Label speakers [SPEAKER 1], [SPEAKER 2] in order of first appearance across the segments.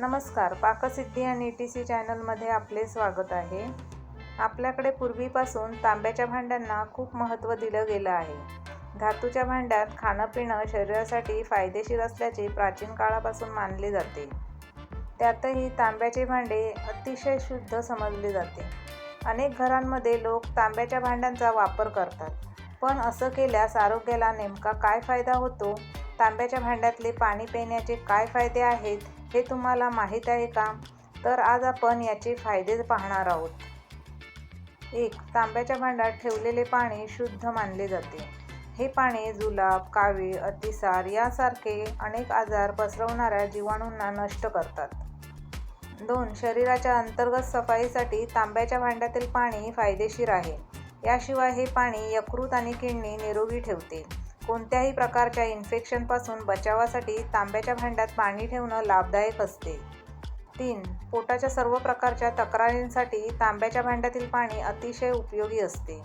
[SPEAKER 1] नमस्कार पाकसिद्धी आणि E T C चॅनलमध्ये आपले स्वागत आहे. आपल्याकडे पूर्वीपासून तांब्याच्या भांड्यांना खूप महत्त्व दिलं गेलं आहे. धातूच्या भांड्यात खाणं पिणं शरीरासाठी फायदेशीर असल्याचे प्राचीन काळापासून मानले जाते. त्यातही तांब्याचे भांडे अतिशय शुद्ध समजले जाते. अनेक घरांमध्ये लोक तांब्याच्या भांड्यांचा वापर करतात. पण असं केल्यास आरोग्याला नेमका काय फायदा होतो? तांब्याच्या भांड्यातले पाणी पिण्याचे काय फायदे आहेत? हे तुम्हाला माहीत आहे का? तर आज आपण याचे फायदे पाहणार आहोत. एक तांब्याच्या भांड्यात ठेवलेले पाणी शुद्ध मानले जाते. हे पाणी जुलाब कावीळ अतिसार यासारखे अनेक आजार पसरवणाऱ्या जीवाणूंना नष्ट करतात. दोन शरीराच्या अंतर्गत सफाईसाठी तांब्याच्या भांड्यातील पाणी फायदेशीर आहे. याशिवाय हे पाणी यकृत आणि किडनी निरोगी ठेवते. कोणत्याही प्रकारच्या इन्फेक्शनपासून बचावासाठी तांब्याच्या भांड्यात पाणी ठेवणं लाभदायक असते. तीन पोटाच्या सर्व प्रकारच्या तक्रारींसाठी तांब्याच्या भांड्यातील पाणी अतिशय उपयोगी असते.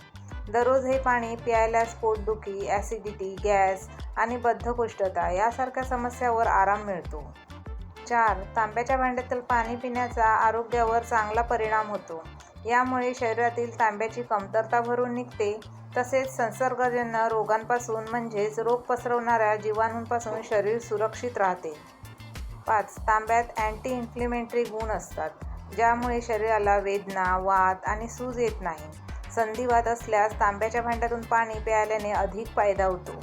[SPEAKER 1] दररोज हे पाणी प्यायल्यास पोटदुखी ॲसिडिटी गॅस आणि बद्धकोष्ठता यासारख्या समस्यावर आराम मिळतो. चार तांब्याच्या भांड्यातील पाणी पिण्याचा आरोग्यावर चांगला परिणाम होतो. यामुळे शरीरातील तांब्याची कमतरता भरून निघते तसेच संसर्गजन्य रोगांपासून म्हणजेच रोग पसरवणाऱ्या जीवाणूंपासून शरीर सुरक्षित राहते. पाच तांब्यात अँटी इन्फ्लेमेंटरी गुण असतात ज्यामुळे शरीराला वेदना वात आणि सूज येत नाही. संधिवात असल्यास तांब्याच्या भांड्यातून पाणी प्यायल्याने अधिक फायदा होतो.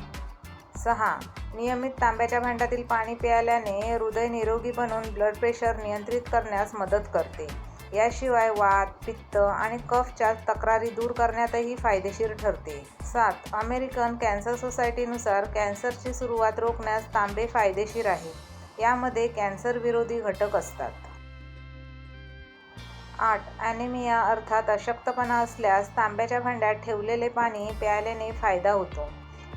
[SPEAKER 1] सहा नियमित तांब्याच्या भांड्यातील पाणी प्यायल्याने हृदय निरोगी बनून ब्लड प्रेशर नियंत्रित करण्यास मदत करते. याशिवाय वात पित्त आणि कफच्या तक्रारी दूर करण्यातही फायदेशीर ठरते. सात अमेरिकन कॅन्सर सोसायटीनुसार कॅन्सरची सुरुवात रोखण्यास तांबे फायदेशीर आहे. यामध्ये कॅन्सर विरोधी घटक असतात. आठ ॲनिमिया अर्थात अशक्तपणा असल्यास तांब्याच्या भांड्यात ठेवलेले पाणी प्यायल्याने फायदा होतो.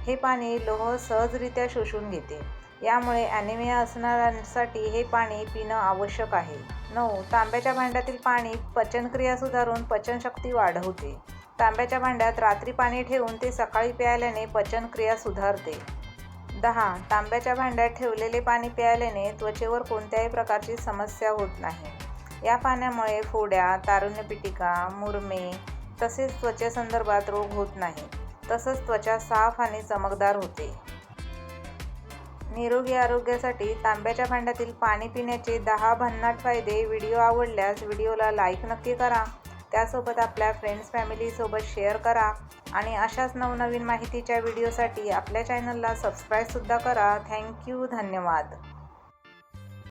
[SPEAKER 1] हे पाणी लोह सहजरित्या शोषून घेते. यामुळे ॲनिमिया असणाऱ्यांसाठी हे पाणी पिणं आवश्यक आहे. नऊ तांब्याच्या भांड्यातील पाणी पचनक्रिया सुधारून पचनशक्ती वाढवते. तांब्याच्या भांड्यात रात्री पाणी ठेवून ते सकाळी प्यायल्याने पचनक्रिया सुधारते. दहा तांब्याच्या भांड्यात ठेवलेले पाणी प्यायल्याने त्वचेवर कोणत्याही प्रकारची समस्या होत नाही. या पाण्यामुळे फोड्या तारुण्यपिटिका मुरमे तसेच त्वचेसंदर्भात रोग होत नाही तसंच त्वचा साफ आणि चमकदार होते. निरोगी आरोग्यासाठी तांब्याच्या भांड्यातील पाणी पिण्याचे दहा भन्नाट फायदे व्हिडिओ आवडल्यास व्हिडिओला लाईक नक्की करा. त्यासोबत आपल्या फ्रेंड्स फॅमिलीसोबत शेअर करा. आणि अशाच नवनवीन माहितीच्या व्हिडिओसाठी आपल्या चॅनलला सबस्क्राईबसुद्धा करा. थँक्यू धन्यवाद.